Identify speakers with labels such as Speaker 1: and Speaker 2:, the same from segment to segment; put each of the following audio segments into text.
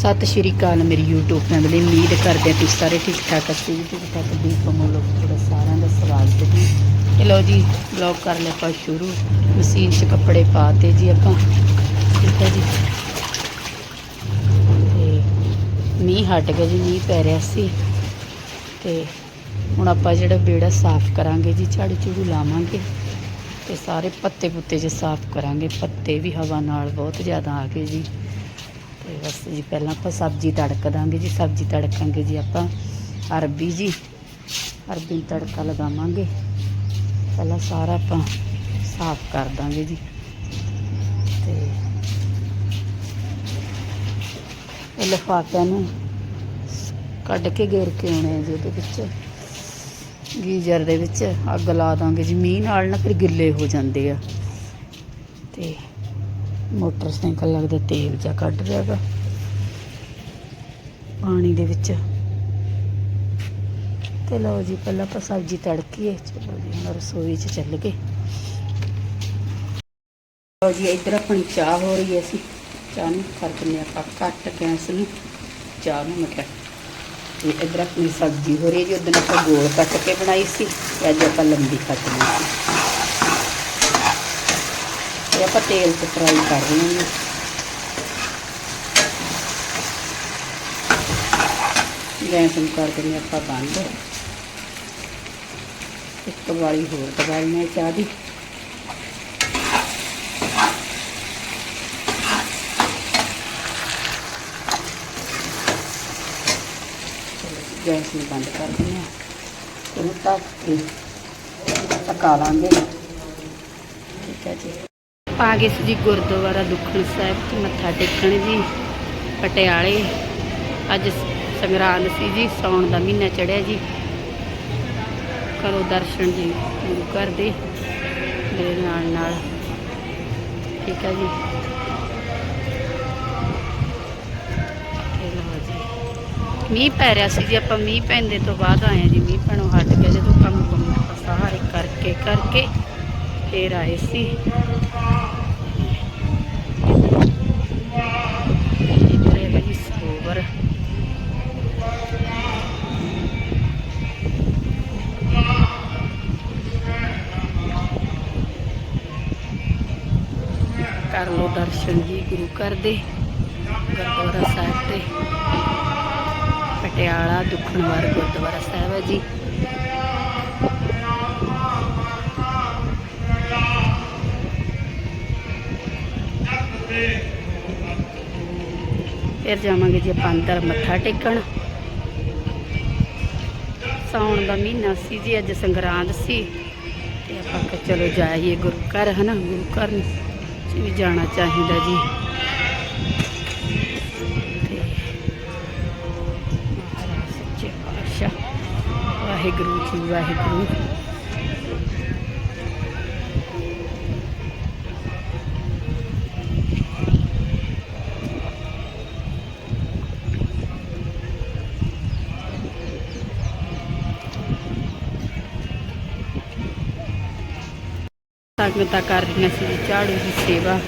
Speaker 1: ਸਤਿ ਸ਼੍ਰੀ ਅਕਾਲ ਮੇਰੀ YouTube family ਉਮੀਦ ਕਰਦੇ ਤੁਸੀਂ ਸਾਰੇ ਠੀਕ ਠਾਕ ਅਸੀਂ ਵੀ ਠੀਕ ਠਾਕ ਦੀ ਕਮੋ ਤੁਹਾਡਾ ਸਾਰਿਆਂ ਦਾ ਸਵਾਗਤ ਹੈ ਜੀ ਚਲੋ ਜੀ ਬਲੌਗ ਕਰ ਲਿਆ ਆਪਾਂ ਸ਼ੁਰੂ। ਮਸ਼ੀਨ 'ਚ ਕੱਪੜੇ ਪਾਤੇ ਜੀ ਆਪਾਂ। ਠੀਕ ਹੈ ਜੀ। ਤੇ ਮੀਂਹ ਹਟ ਗਿਆ ਜੀ, ਮੀਂਹ ਪੈ ਰਿਹਾ ਸੀ। ਤੇ ਹੁਣ ਆਪਾਂ ਜਿਹੜਾ ਵਿਹੜਾ ਸਾਫ਼ ਕਰਾਂਗੇ ਜੀ, ਝਾੜੂ ਝੂੜੂ ਲਾਵਾਂਗੇ। ਤੇ ਸਾਰੇ ਪੱਤੇ ਪੁੱਤੇ ਜੇ ਸਾਫ਼ ਕਰਾਂਗੇ, ਪੱਤੇ ਵੀ ਹਵਾ ਨਾਲ ਬਹੁਤ ਜ਼ਿਆਦਾ ਆ ਗਏ ਜੀ। ਤੇ ਬਸ ਜੀ, ਪਹਿਲਾਂ ਆਪਾਂ ਸਬਜ਼ੀ ਤੜਕ ਦਾਂਗੇ ਜੀ, ਸਬਜ਼ੀ ਤੜਕਾਂਗੇ ਜੀ ਆਪਾਂ, ਅਰਬੀ ਜੀ। ਅਰਬੀ ਨੂੰ ਤੜਕਾ ਲਗਾਵਾਂਗੇ। ਪਹਿਲਾਂ ਸਾਰਾ ਆਪਾਂ ਸਾਫ਼ ਕਰ ਦਾਂਗੇ ਜੀ। ਤੇ ਇਹ ਲਿਫਾਫਿਆਂ ਨੂੰ ਕੱਢ ਕੇ ਗੇਰ ਕੇ ਆਉਣੇ ਆ ਜੀ ਉਹਦੇ ਵਿੱਚ। ਗੀਜ਼ਰ ਦੇ ਵਿੱਚ ਅੱਗ ਲਾ ਦਾਂਗੇ ਜੀ। ਮੀਂਹ ਨਾਲ ਨਾ ਫਿਰ ਗਿੱਲੇ ਹੋ ਜਾਂਦੇ ਆ। ਤੇ ਮੋਟਰਸਾਈਕਲ ਲੱਗਦਾ ਤੇਲ ਜਾਂ ਕੱਢ ਰਿਹਾ ਗਾ ਪਾਣੀ ਦੇ ਵਿੱਚ। ਤੇ ਲਓ ਜੀ, ਪਹਿਲਾਂ ਆਪਾਂ ਸਬਜ਼ੀ ਤੜਕੀਏ। ਚਲੋ ਜੀ, ਹੁਣ ਰਸੋਈ 'ਚ ਚੱਲ ਗਏ। ਲਓ ਜੀ, ਇੱਧਰ ਆਪਣੀ ਚਾਹ ਹੋ ਰਹੀ ਹੈ ਅਸੀਂ। ਚਾਹ ਨੂੰ ਕਰ ਦਿੰਦੇ ਆਪਾਂ ਕੱਟ ਗੈਸ ਨੂੰ। ਚਾਹ ਨੂੰ ਮਤਲਬ ਕਿਹਾ ਤੇ ਇੱਧਰ ਆਪਣੀ ਸਬਜ਼ੀ ਹੋ ਰਹੀ ਹੈ ਜੀ। ਉਦੋਂ ਆਪਾਂ ਗੋਲ ਕੱਟ ਕੇ ਬਣਾਈ ਸੀ। ਅੱਜ ਆਪਾਂ ਲੰਬੀ ਕੱਟਣੀ ਸੀ। ਤੇ ਆਪਾਂ ਤੇਲ 'ਚ ਫਰਾਈ ਕਰ ਰਹੇ ਹਾਂ। ਗੈਸ ਨੂੰ ਕਰ ਦਿੰਦੇ ਆਪਾਂ ਬੰਦ। ਇੱਕ ਵਾਰੀ ਹੋਰ ਦਬਾਈ ਨੇ ਚਾਹ ਦੀ। ਗੈਸ ਨੂੰ ਬੰਦ ਕਰ ਦਿੰਦੇ ਹਾਂ। ਇਹਨੂੰ ਢੱਕ ਕੇ ਪਕਾ ਲਾਂਗੇ। ਠੀਕ ਹੈ ਜੀ। ਆ ਗਏ ਸੀ ਜੀ ਗੁਰਦੁਆਰਾ ਦੁੱਖਣ ਸਾਹਿਬ ਤੇ ਮੱਥਾ ਟੇਕਣ ਜੀ, ਪਟਿਆਲੇ। ਅੱਜ ਸੰਗਰਾਂਦ ਸੀ ਜੀ ਸੌਣ ਦਾ ਮਹੀਨਾ ਚੜਿਆ ਜੀ। ਕਰੋ ਦਰਸ਼ਨ ਜੀ ਗੁਰੂ ਘਰ ਦੇ ਮੇਰੇ ਨਾਲ ਨਾਲ। ਠੀਕ ਹੈ ਜੀ। ਮੀਂਹ ਪੈ ਰਿਹਾ ਸੀ ਜੀ, ਆਪਾਂ ਮੀਂਹ ਪੈਂਦੇ ਤੋਂ ਬਾਅਦ ਆਏ ਹਾਂ ਜੀ, ਮੀਂਹ ਪੈਣੋਂ ਹਟ ਕੇ ਜਦੋਂ ਕੰਮ ਕੰਮ ਆਪਾਂ ਸਾਰੇ ਕਰਕੇ ਕਰਕੇ ਫੇਰ ਆਏ ਸੀ। ਦਰਸ਼ਨ ਜੀ ਗੁਰੂ ਘਰ ਦੇ, ਗੁਰਦੁਆਰਾ ਸਾਹਿਬ ਦੇ ਪਟਿਆਲਾ ਦੁਖਣਵਾਰ ਗੁਰਦੁਆਰਾ ਸਾਹਿਬ ਹੈ ਜੀ। ਫਿਰ ਜਾਵਾਂਗੇ ਜੀ ਆਪਾਂ ਅੰਦਰ ਮੱਥਾ ਟੇਕਣ। ਸਾਉਣ ਦਾ ਮਹੀਨਾ ਸੀ ਜੀ, ਅੱਜ ਸੰਗਰਾਂਦ ਸੀ। ਤੇ ਆਪਾਂ ਚਲੋ ਜਾਈਏ ਗੁਰੂ ਘਰ, ਹਨਾ, ਗੁਰੂ ਘਰ ਨੂੰ। ਚ ਵੀ ਜਾਣਾ ਚਾਹੀਦਾ ਜੀ। ਤੇ ਸੱਚੇ ਪਾਤਸ਼ਾਹ ਵਾਹਿਗੁਰੂ ਜੀ ਵਾਹਿਗੁਰੂ। ਸੰਗਤਾਂ ਕਰ ਰਹੀਆਂ ਸੀ ਝਾੜੂ ਦੀ ਸੇਵਾ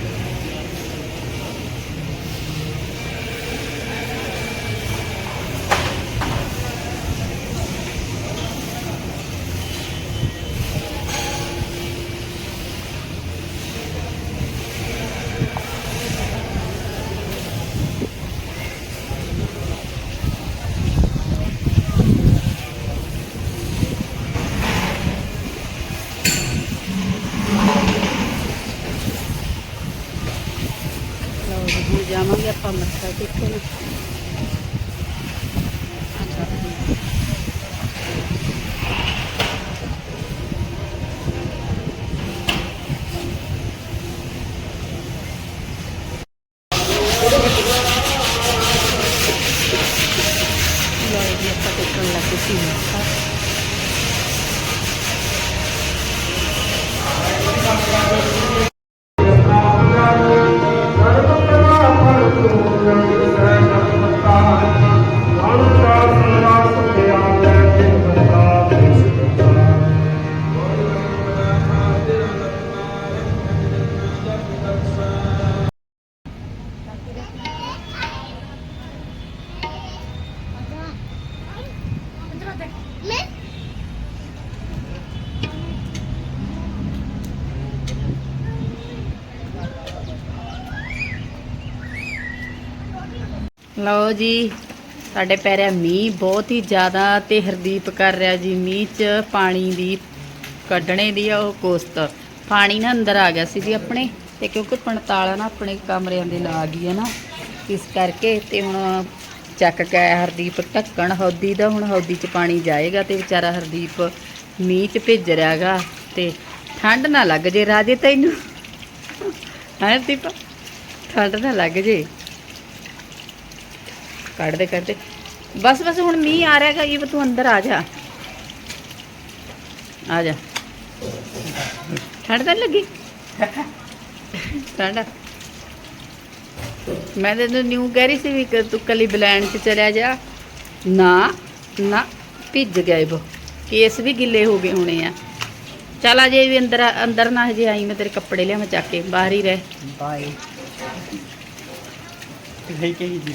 Speaker 1: ਲਓ ਜੀ ਹੁਣ ਜਾਵਾਂਗੇ ਆਪਾਂ ਮੱਥਾ ਟੇਕਣ ਲਓ ਜੀ ਲਓ ਜੀ, ਸਾਡੇ ਪੈਰਿਆ ਮੀਂਹ ਬਹੁਤ ਹੀ ਜ਼ਿਆਦਾ ਤੇ ਹਰਦੀਪ ਕਰ ਰਿਹਾ ਜੀ, ਮੀਂਹ 'ਚ ਪਾਣੀ ਦੀ ਕੱਢਣੇ ਦੀ ਆ ਉਹ ਕੋਸਤ। ਪਾਣੀ ਨਾ ਅੰਦਰ ਆ ਗਿਆ ਸੀ ਜੀ ਆਪਣੇ, ਤੇ ਕਿਉਂਕਿ ਪੰਤਾਲਾ ਨਾ ਆਪਣੇ ਕਮਰਿਆਂ ਦੇ ਲਾ ਗਈ ਹੈ ਨਾ, ਇਸ ਕਰਕੇ ਤੇ ਹੁਣ ਚੱਕ ਕੇ ਆਇਆ ਹਰਦੀਪ ਢੱਕਣ, ਹੌਦੀ ਦਾ ਹੁਣ ਹੌਦੀ 'ਚ ਪਾਣੀ ਜਾਏਗਾ ਤੇ ਵਿਚਾਰਾ ਹਰਦੀਪ ਮੀਂਹ 'ਚ ਭਿੱਜ ਰਿਹਾਗਾ ਤੇ ਠੰਡ ਨਾ ਲੱਗ ਜੇ ਰਾਜੇ ਤੈਨੂੰ। ਹੈ ਹਰਦੀਪ? ਠੰਡ ਨਾ ਲੱਗ ਜੇ। ਕੱਢ ਦੇ ਕੱਢ ਦੇ ਬਸ ਬਸ ਹੁਣ ਮੀਂਹ ਆ ਰਿਹਾਗਾ ਇਹ ਤੂੰ ਅੰਦਰ ਆ ਜਾ। ਆ ਜਾ। ਠੰਡ ਤਾਂ ਨੀ ਲੱਗੀ? ਠੰਡ? ਮੈਂ ਤੇ ਤੈਨੂੰ ਨਿਊ ਕਹਿ ਰਹੀ ਸੀ ਵੀ ਤੂੰ ਕਲੀ ਬਲੈਂਡ ਚ ਚਲਿਆ ਜਾ। ਨਾ ਨਾ ਭਿੱਜ ਗਏ ਬੋ। ਕੇਸ ਵੀ ਗਿੱਲੇ ਹੋ ਗਏ ਹੋਣੇ ਆ। ਚੱਲ ਆ ਜੇ ਵੀ ਅੰਦਰ ਅੰਦਰ ਨਾ ਹਜੇ ਆਈ ਮੈਂ ਤੇਰੇ ਕੱਪੜੇ ਲਿਆਵਾਂ ਚੱਕ ਕੇ ਬਾਹਰ ਹੀ ਰਹਿ।
Speaker 2: ਬਾਏ। ਹੈ ਕਿ ਜੀ